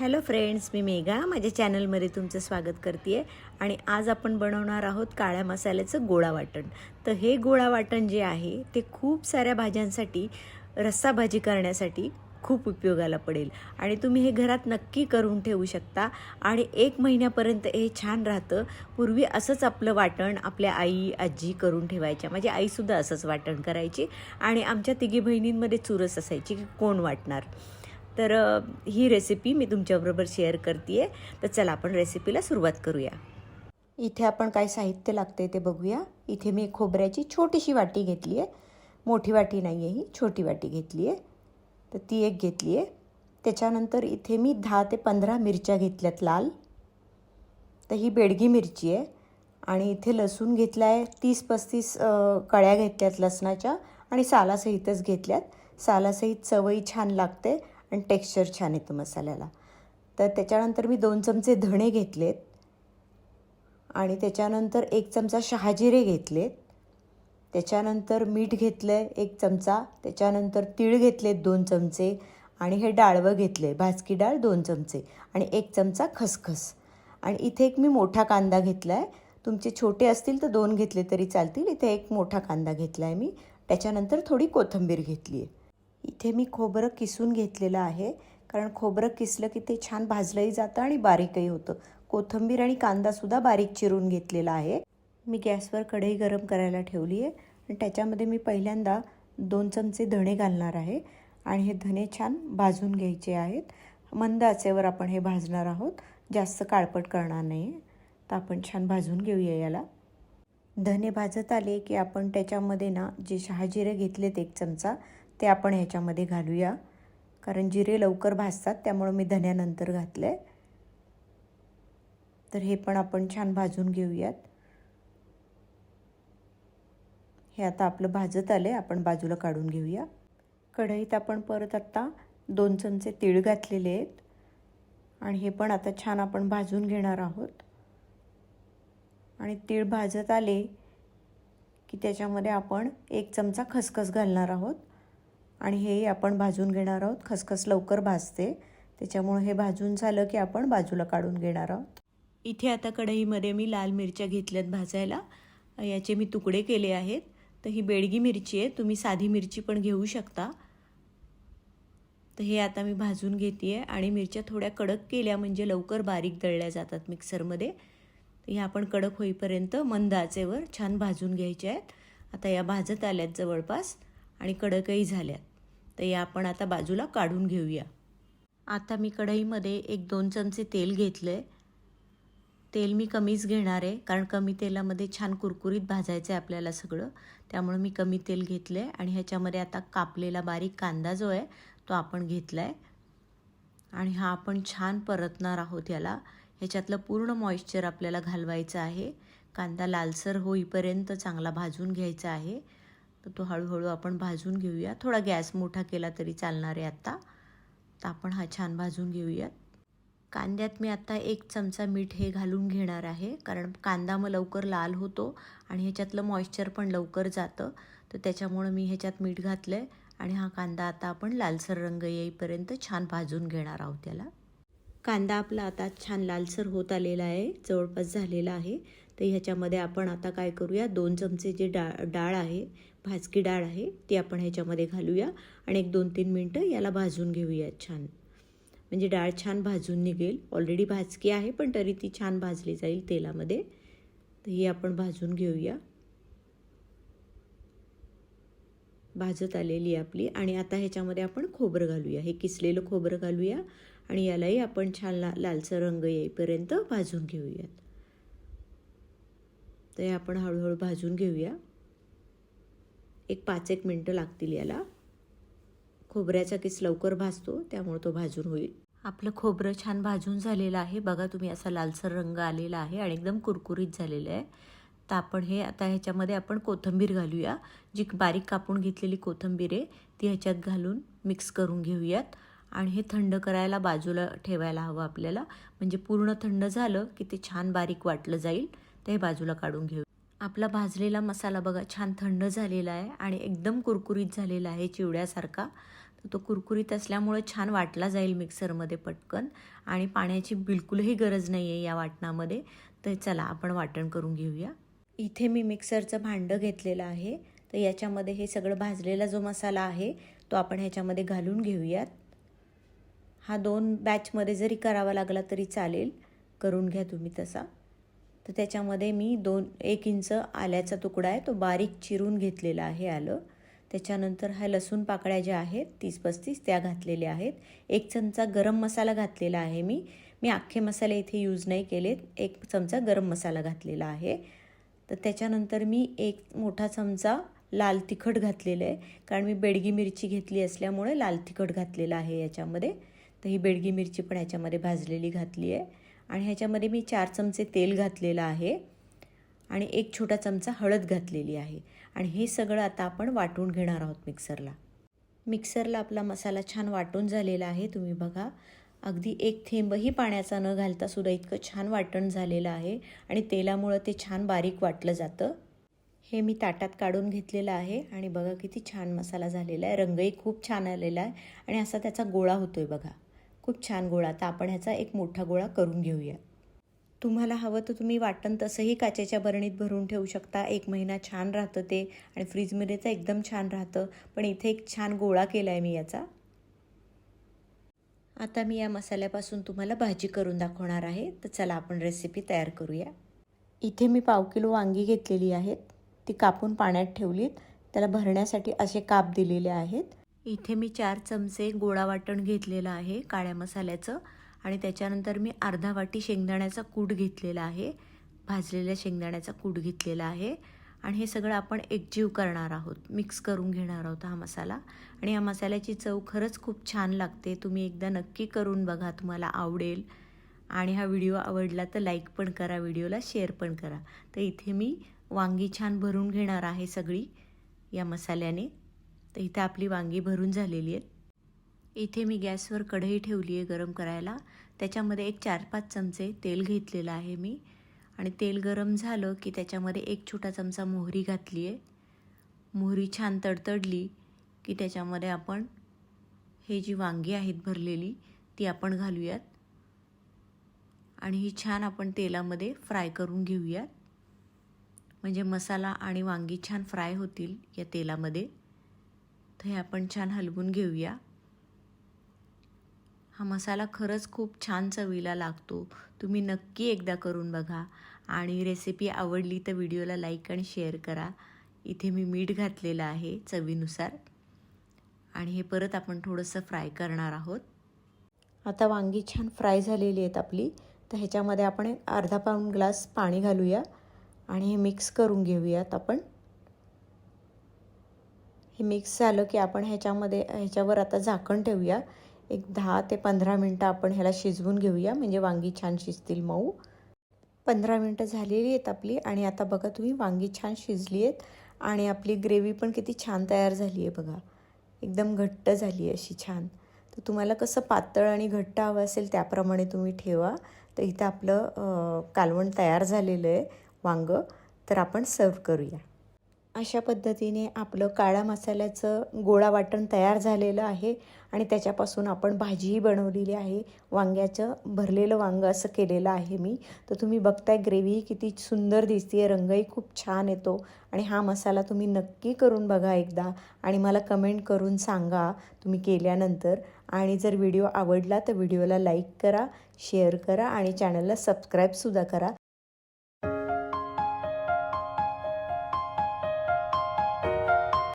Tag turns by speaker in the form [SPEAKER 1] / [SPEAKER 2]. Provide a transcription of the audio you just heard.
[SPEAKER 1] Hello friends मी मेघा. माझ्या चॅनलमध्ये तुमचं स्वागत करते आहे आणि आज आपण बनवणार आहोत काळ्या मसाल्याचं गोळा वाटण. तर हे गोळा वाटण जे आहे ते खूप साऱ्या भाज्यांसाठी रस्सा भाजी करण्यासाठी खूप उपयोगाला पडेल. आणि तुम्ही हे घरात नक्की करून ठेवू शकता. आणि एक महिन्यापर्यंत हे छान राहतं. पूर्वी असंच आपलं वाटण आपल्या आई आजी करून ठेवायच्या. माझी आईसुद्धा असंच वाटण करायची. आणि आमच्या तिघी बहिणींमध्ये चुरस असायची की कोण वाटणार? तर ही रेसिपी मी तुमच्याबरोबर शेअर करते आहे तर चला आपण रेसिपीला सुरुवात करूया. इथे आपण काय साहित्य लागते ते बघूया. इथे मी खोबऱ्याची छोटीशी वाटी घेतली आहे मोठी वाटी नाही आहे ही छोटी वाटी घेतली आहे तर ती एक घेतली आहे त्याच्यानंतर इथे मी दहा ते पंधरा मिरच्या घेतल्यात लाल. तर ही बेडगी मिरची आहे. आणि इथे लसूण घेतला आहे तीस पस्तीस कळ्या घेतल्यात लसणाच्या आणि सालासहितच घेतल्यात. सालासहित चवही छान लागते आणि टेक्स्चर छान येतं मसाल्याला. तर त्याच्यानंतर मी दोन चमचे धणे घेतलेत. आणि त्याच्यानंतर एक चमचा शहाजिरे घेतलेत. त्याच्यानंतर मीठ घेतलं आहे एक चमचा. त्याच्यानंतर तीळ घेतलेत दोन चमचे. आणि हे डाळवं घेतलं आहे भाजकी डाळ दोन चमचे. आणि एक चमचा खसखस. आणि इथे एक मी मोठा कांदा घेतला आहे तुमचे छोटे असतील तर दोन घेतले तरी चालतील. इथे एक मोठा कांदा घेतला आहे मी. त्याच्यानंतर थोडी कोथिंबीर घेतली आहे इथे मी खोबरं किसून घेतलेलं आहे. कारण खोबरं किसलं की ते छान भाजलंही जातं आणि बारीकही होतं. कोथिंबीर आणि कांदासुद्धा बारीक चिरून घेतलेला आहे. मी गॅसवर कढई गरम करायला ठेवली आहे. आणि त्याच्यामध्ये मी पहिल्यांदा दोन चमचे धणे घालणार आहे. आणि हे धणे छान भाजून घ्यायचे आहेत. मंद आचेवर आपण हे भाजणार आहोत. जास्त काळपट करणार नाही तर आपण छान भाजून घेऊया याला. धने भाजत आले की आपण त्याच्यामध्ये ना जे शहाजिरे घेतलेत एक चमचा ते आपण ह्याच्यामध्ये घालूया. कारण जिरे लवकर भाजतात त्यामुळं मी धन्यानंतर घातलं आहे तर हे पण आपण छान भाजून घेऊयात. हे आता आपलं भाजत आलं आहे आपण बाजूला काढून घेऊया. कढईत आपण परत आत्ता दोन चमचे तीळ घातलेले आहेत. आणि हे पण आता छान आपण भाजून घेणार आहोत. आणि तीळ भाजत आले की त्याच्यामध्ये आपण एक चमचा खसखस घालणार आहोत. आणि हे आपण भाजून घेणार आहोत. खसखस लवकर भाजते. त्याच्यामुळे हे भाजून झालं की आपण बाजूला काढून घेणार आहोत. इथे आता कढईमध्ये मी लाल मिरच्या घेतल्यात भाजायला. याचे मी तुकडे केले आहेत. तर ही बेडगी मिरची आहे. तुम्ही साधी मिरची पण घेऊ शकता. तर हे आता मी भाजून घेते आहे. आणि मिरच्या थोड्या कडक केल्या म्हणजे लवकर बारीक दळल्या जातात मिक्सरमध्ये. तर ह्या आपण कडक होईपर्यंत मंद आचेवर छान भाजून घ्यायच्या आहेत. आता या भाजत आल्यात जवळपास. आणि कडकही झाल्यात. तर या आपण आता बाजूला काढून घेऊया. आता मी कढईमध्ये एक दोन चमचे तेल घेतलं आहे तेल मी कमीच घेणार आहे कारण कमी तेलामध्ये छान कुरकुरीत भाजायचं आहे आपल्याला सगळं. त्यामुळे मी कमी तेल घेतलं आहे आणि ह्याच्यामध्ये आता कापलेला बारीक कांदा जो आहे तो आपण घेतला आहे आणि हा आपण छान परतणार आहोत याला. ह्याच्यातलं पूर्ण मॉइश्चर आपल्याला घालवायचं आहे. कांदा लालसर होईपर्यंत चांगला भाजून घ्यायचा आहे. तर तो हळूहळू आपण भाजून घेऊया. थोडा गॅस मोठा केला तरी चालणार आहे आत्ता तर आपण हा छान भाजून घेऊयात. कांद्यात मी आत्ता एक चमचा मीठ हे घालून घेणार आहे. कारण कांदा मग लवकर लाल होतो आणि ह्याच्यातलं मॉइश्चर पण लवकर जातं. तर त्याच्यामुळं मी ह्याच्यात मीठ घातलं आहे आणि हा कांदा आता आपण लालसर रंग येईपर्यंत छान भाजून घेणार आहोत त्याला. कांदा आपला आता छान लालसर होत आलेला आहे. जवळपास झालेला आहे. तर ह्याच्यामध्ये आपण आता काय करूया? दोन चमचे जे डाळ डाळ आहे भाजकी डाळ आहे ती आपण ह्याच्यामध्ये घालूया आणि एक दोन तीन मिनटं याला भाजून घेऊया छान. म्हणजे डाळ छान भाजून निघेल. ऑलरेडी भाजकी आहे पण तरी ती छान भाजली जाईल तेलामध्ये. तर ही आपण भाजून घेऊया. भाजत आलेली आहे आपली आणि आता ह्याच्यामध्ये आपण खोबरं घालूया. हे किसलेलं खोबरं घालूया आणि यालाही आपण छान ला लालसर रंग येईपर्यंत भाजून घेऊयात. तर हे आपण हळूहळू भाजून घेऊया. एक पाच एक मिनटं लागतील याला. खोबऱ्याचा किस लवकर भाजतो त्यामुळे तो भाजून होईल. आपलं खोबरं छान भाजून झालेलं आहे. बघा तुम्ही असा लालसर रंग आलेला आहे आणि एकदम कुरकुरीत झालेलं आहे. तर आपण हे आता ह्याच्यामध्ये आपण कोथिंबीर घालूया. जी बारीक कापून घेतलेली कोथिंबीर आहे ती ह्याच्यात घालून मिक्स करून घेऊयात. आणि हे थंड करायला बाजूला ठेवायला हवं आपल्याला. म्हणजे पूर्ण थंड झालं की ते छान बारीक वाटलं जाईल. ते बाजूला काढून घेऊ. आपला भाजलेला मसाला बघा छान थंड झालेला आहे आणि एकदम कुरकुरीत झालेला आहे चिवड्यासारखा. तर तो कुरकुरीत असल्यामुळे छान वाटला जाईल मिक्सरमध्ये पटकन आणि पाण्याची बिलकुलही गरज नाही आहे या वाटणामध्ये. तर चला आपण वाटण करून घेऊया. इथे मी मिक्सरचं भांडं घेतलेलं आहे. तर याच्यामध्ये हे सगळं भाजलेला जो मसाला आहे तो आपण ह्याच्यामध्ये घालून घेऊयात. हा दोन बॅचमध्ये जरी करावा लागला तरी चालेल. करून घ्या तुम्ही तसा. तर त्याच्यामध्ये मी दोन एक इंच आल्याचा तुकडा आहे तो बारीक चिरून घेतलेला आहे आलं. त्याच्यानंतर ह्या लसूण पाकळ्या ज्या आहेत तीस पस्तीस त्या घातलेल्या आहेत. एक चमचा गरम मसाला घातलेला आहे मी. मी अख्खे मसाले इथे यूज नाही केलेत. एक चमचा गरम मसाला घातलेला आहे. तर त्याच्यानंतर मी एक मोठा चमचा लाल तिखट घातलेलं आहे. कारण मी बेडगी मिरची घेतली असल्यामुळे लाल तिखट घातलेलं आहे याच्यामध्ये. तर ही बेडगी मिरची पण याच्यामध्ये भाजलेली घातली आहे. आणि ह्याच्यामध्ये मी चार चमचे तेल घातलेलं आहे आणि एक छोटा चमचा हळद घातलेली आहे. आणि हे सगळं आता आपण वाटून घेणार आहोत मिक्सरला. मिक्सरला आपला मसाला छान वाटून झालेला आहे. तुम्ही बघा अगदी एक थेंबही पाण्याचा न घालता सुद्धा इतकं छान वाटण झालेलं आहे आणि तेलामुळं ते छान बारीक वाटलं जातं. हे मी ताटात काढून घेतलेलं आहे आणि बघा किती छान मसाला झालेला आहे. रंगही खूप छान आलेला आहे आणि असा त्याचा गोळा होतोय बघा. खूप छान गोळा. तर आपण ह्याचा एक मोठा गोळा करून घेऊया. तुम्हाला हवं तर तुम्ही वाटण तसंही काचेच्या बरणीत भरून ठेवू शकता. एक महिना छान राहतं ते आणि फ्रीजमध्ये तर एकदम छान राहतं. पण इथे एक छान गोळा केला आहे मी याचा. आता मी या मसाल्यापासून तुम्हाला भाजी करून दाखवणार आहे. तर चला आपण रेसिपी तयार करूया. इथे मी पाव किलो वांगी घेतलेली आहेत. ती कापून पाण्यात ठेवलीत. त्याला भरण्यासाठी असे काप दिलेले आहेत. इथे मी चार चमचे गोळा वाटण घेतलेलं आहे काळ्या मसाल्याचं. आणि त्याच्यानंतर मी अर्धा वाटी शेंगदाण्याचा कूट घेतलेला आहे भाजलेल्या शेंगदाण्याचा कूट घेतलेला आहे. आणि हे सगळं आपण एकजीव करणार आहोत मिक्स करून घेणार आहोत हा मसाला. आणि या मसाल्याची चव खरंच खूप छान लागते तुम्ही एकदा नक्की करून बघा तुम्हाला आवडेल. आणि हा व्हिडिओ आवडला तर लाईक पण करा व्हिडिओला शेअर पण करा. तर इथे मी वांगी छान भरून घेणार आहे सगळी या मसाल्याने. तर इथे आपली वांगी भरून झालेली आहेत इथे मी गॅसवर कढई ठेवली आहे गरम करायला. त्याच्यामध्ये एक चार पाच चमचे तेल घेतलेलं आहे मी. आणि तेल गरम झालं की त्याच्यामध्ये एक छोटा चमचा मोहरी घातली आहे. मोहरी छान तडतडली की त्याच्यामध्ये आपण हे जी वांगी आहेत भरलेली ती आपण घालूयात. आणि ही छान आपण तेलामध्ये फ्राय करून घेऊयात. म्हणजे मसाला आणि वांगी छान फ्राय होतील या तेलामध्ये. तर हे आपण छान हलवून घेऊया. हा मसाला खरंच खूप छान चवीला लागतो. तुम्ही नक्की एकदा करून बघा. आणि रेसिपी आवडली तर व्हिडिओला लाईक आणि शेअर करा. इथे मी मीठ घातलेलं आहे चवीनुसार. आणि हे परत आपण थोडंसं फ्राय करणार आहोत. आता वांगी छान फ्राय झालेली आहेत आपली. तर ह्याच्यामध्ये आपण एक अर्धा पाऊण ग्लास पाणी घालूया. आणि हे मिक्स करून घेऊयात आपण. हे मिक्स झालं की आपण ह्याच्यामध्ये ह्याच्यावर आता झाकण ठेवूया. एक दहा ते पंधरा मिनटं आपण ह्याला शिजवून घेऊया म्हणजे वांगी छान शिजतील मऊ. पंधरा मिनटं झालेली आहेत आपली आणि आता बघा तुम्ही वांगी छान शिजली आहेत आणि आपली ग्रेव्ही पण किती छान तयार झाली आहे बघा. एकदम घट्ट झाली आहे अशी छान. तर तुम्हाला कसं पातळ आणि घट्ट हवं असेल त्याप्रमाणे तुम्ही ठेवा. तर इथं आपलं कालवण तयार झालेलं आहे वांगं. तर आपण सर्व करूया. अशा पद्धतीने आपलं काळ्या मसाल्याचं गोळा वाटण तयार झालेलं आहे आणि त्याच्यापासून आपण भाजीही बनवलेली आहे. वांग्याचं भरलेलं वांगं असं केलेलं आहे मी. तर तुम्ही बघताय ग्रेव्हीही किती सुंदर दिसते रंगही खूप छान येतो आणि हा मसाला तुम्ही नक्की करून बघा एकदा आणि मला कमेंट करून सांगा तुम्ही केल्यानंतर. आणि जर व्हिडिओ आवडला तर व्हिडिओला लाईक करा शेअर करा आणि चॅनलला सबस्क्राईबसुद्धा करा.